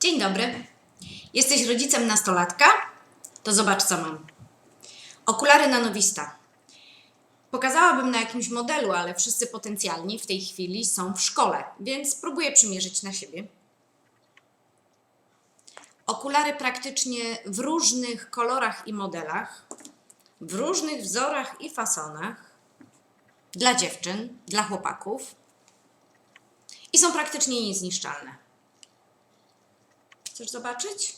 Dzień dobry. Jesteś rodzicem nastolatka? To zobacz, co mam. Okulary nanowista. Pokazałabym na jakimś modelu, ale wszyscy potencjalni w tej chwili są w szkole, więc spróbuję przymierzyć na siebie. Okulary praktycznie w różnych kolorach i modelach, w różnych wzorach i fasonach, dla dziewczyn, dla chłopaków i są praktycznie niezniszczalne. Chcesz zobaczyć?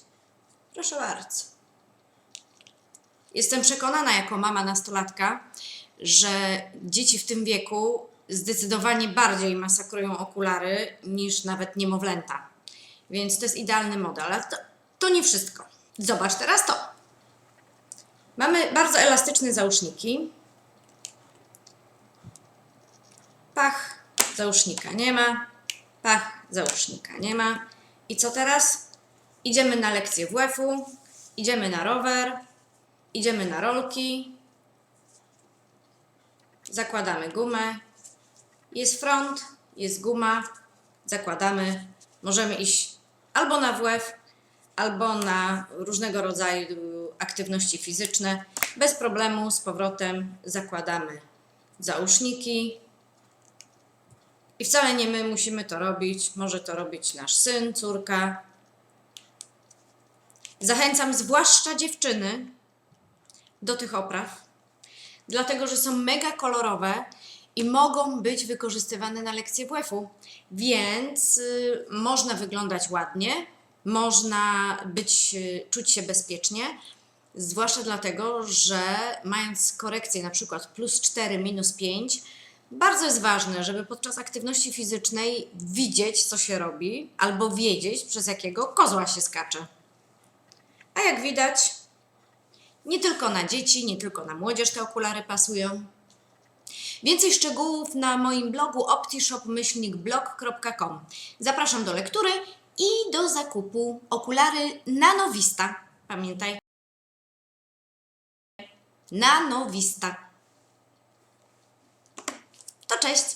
Proszę bardzo. Jestem przekonana jako mama nastolatka, że dzieci w tym wieku zdecydowanie bardziej masakrują okulary niż nawet niemowlęta. Więc to jest idealny model, ale to, to nie wszystko. Zobacz teraz to. Mamy bardzo elastyczne załóżniki. Pach, załóżnika nie ma. Pach, załóżnika nie ma. I co teraz? Idziemy na lekcję WF-u, idziemy na rower, idziemy na rolki, zakładamy gumę, jest front, jest guma, zakładamy, możemy iść albo na WF, albo na różnego rodzaju aktywności fizyczne. Bez problemu z powrotem zakładamy załóżniki. I wcale nie my musimy to robić, może to robić nasz syn, córka. Zachęcam zwłaszcza dziewczyny do tych opraw, dlatego że są mega kolorowe i mogą być wykorzystywane na lekcje WF-u, więc y, można wyglądać ładnie, można być, y, czuć się bezpiecznie, zwłaszcza dlatego, że mając korekcję na przykład plus 4, minus 5, bardzo jest ważne, żeby podczas aktywności fizycznej widzieć, co się robi, albo wiedzieć, przez jakiego kozła się skacze. A jak widać, nie tylko na dzieci, nie tylko na młodzież te okulary pasują. Więcej szczegółów na moim blogu optishop-blog.com. Zapraszam do lektury i do zakupu okulary Nanowista. Pamiętaj. Nanowista. To cześć!